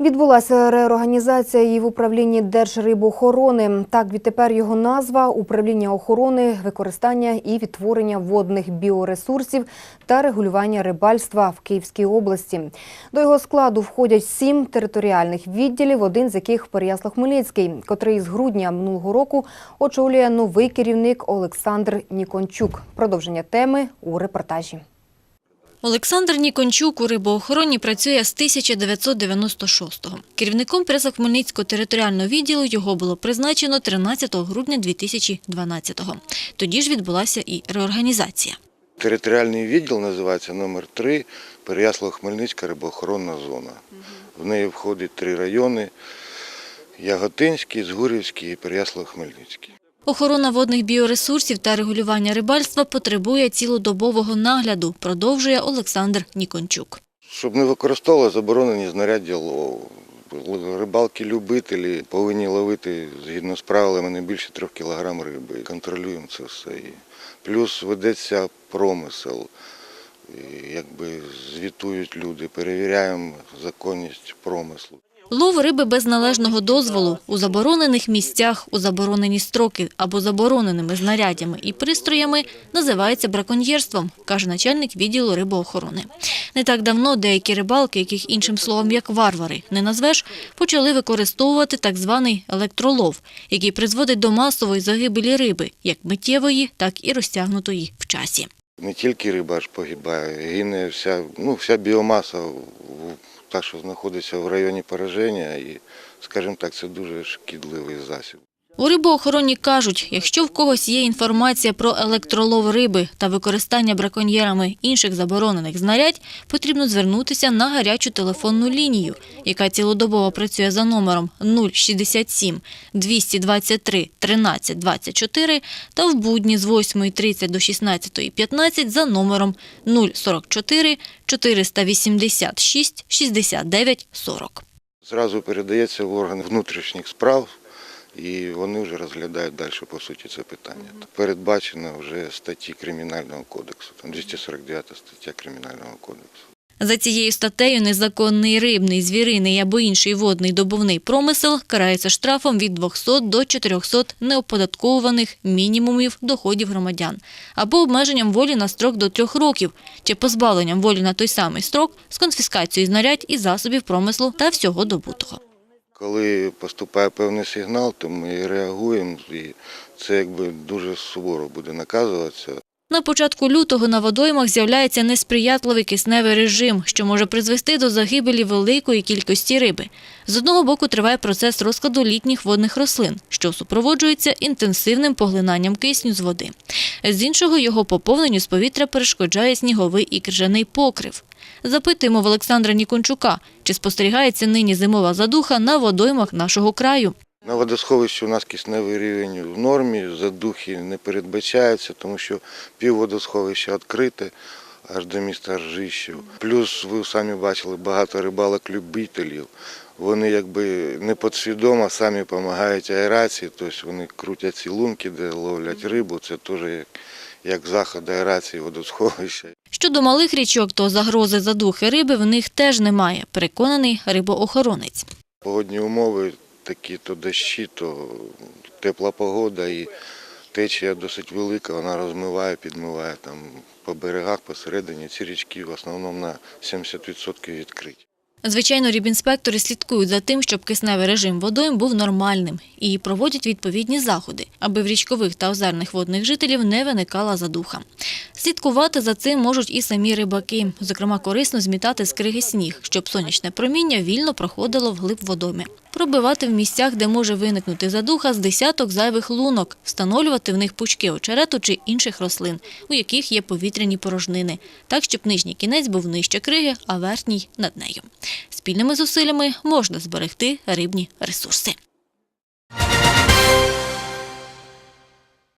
Відбулася реорганізація і в управлінні Держрибоохорони. Так, відтепер його назва управління охорони, використання і відтворення водних біоресурсів та регулювання рибальства в Київській області. До його складу входять сім територіальних відділів, один з яких Переяслав-Хмельницький, котрий з грудня минулого року очолює новий керівник Олександр Нікончук. Продовження теми у репортажі. Олександр Нікончук у рибоохороні працює з 1996-го. Керівником Преса-Хмельницького територіального відділу його було призначено 13 грудня 2012-го. Тоді ж відбулася і реорганізація. Територіальний відділ називається номер 3 Переяслав-Хмельницька рибоохоронна зона. В неї входить три райони Яготинський, Згурівський і Переяслав-Хмельницький. Охорона водних біоресурсів та регулювання рибальства потребує цілодобового нагляду, продовжує Олександр Нікончук. Щоб не використовували заборонені знаряддя лову. Рибалки-любителі повинні ловити згідно з правилами не більше трьох кілограм риби. Контролюємо це все. Плюс ведеться промисел. Якби звітують люди, перевіряємо законність промислу. Лов риби без належного дозволу у заборонених місцях, у заборонені строки або забороненими знарядями і пристроями називається браконьєрством, каже начальник відділу рибоохорони. Не так давно деякі рибалки, яких іншим словом як варвари не назвеш, почали використовувати так званий електролов, який призводить до масової загибелі риби, як миттєвої, так і розтягнутої в часі. Не тільки риба ж погибає, гине вся, ну, вся біомаса, в- та, що знаходиться в районі пораження, і, скажімо так, це дуже шкідливий засіб. У рибоохороні кажуть, якщо в когось є інформація про електролов риби та використання браконьєрами інших заборонених знарядь, потрібно звернутися на гарячу телефонну лінію, яка цілодобово працює за номером 067 223 13 24 та в будні з 8.30 до 16.15 за номером 044 486 69 40. Зразу передається в орган внутрішніх справ, і вони вже розглядають далі по суті це питання. Передбачено вже статті Кримінального кодексу, там 249 стаття Кримінального кодексу. За цією статтею незаконний рибний, звіриний або інший водний добувний промисел карається штрафом від 200 до 400 неоподатковуваних мінімумів доходів громадян або обмеженням волі на строк до трьох років чи позбавленням волі на той самий строк з конфіскацією знарядь і засобів промислу та всього добутого. Коли поступає певний сигнал, то ми реагуємо, і це якби дуже суворо буде наказуватися. На початку лютого на водоймах з'являється несприятливий кисневий режим, що може призвести до загибелі великої кількості риби. З одного боку триває процес розкладу літніх водних рослин, що супроводжується інтенсивним поглинанням кисню з води. З іншого його поповненню з повітря перешкоджає сніговий і крижаний покрив. Запитуємо в Олександра Нікончука, чи спостерігається нині зимова задуха на водоймах нашого краю. На водосховищі у нас кисневий рівень в нормі, задухи не передбачаються, тому що пів водосховища відкрите аж до міста Ржищів. Плюс ви самі бачили багато рибалок-любителів. Вони якби не підсвідомо самі допомагають аерації, тобто вони крутять ці лунки, де ловлять рибу. Це теж як, як заход аерації водосховища. Щодо малих річок, то загрози задухи риби в них теж немає, переконаний рибоохоронець. Погодні умови такі то дощі, то тепла погода і течія досить велика, вона розмиває, підмиває там по берегах, посередині. Ці річки в основному на 70% відкриті. Звичайно, рібінспектори слідкують за тим, щоб кисневий режим водойм був нормальним і проводять відповідні заходи, аби в річкових та озерних водних жителів не виникала задуха. Слідкувати за цим можуть і самі рибаки. Зокрема, корисно змітати з криги сніг, щоб сонячне проміння вільно проходило вглиб водойми. Пробивати в місцях, де може виникнути задуха, з десяток зайвих лунок, встановлювати в них пучки очерету чи інших рослин, у яких є повітряні порожнини, так, щоб нижній кінець був нижче криги, а верхній – над нею. Спільними зусиллями можна зберегти рибні ресурси.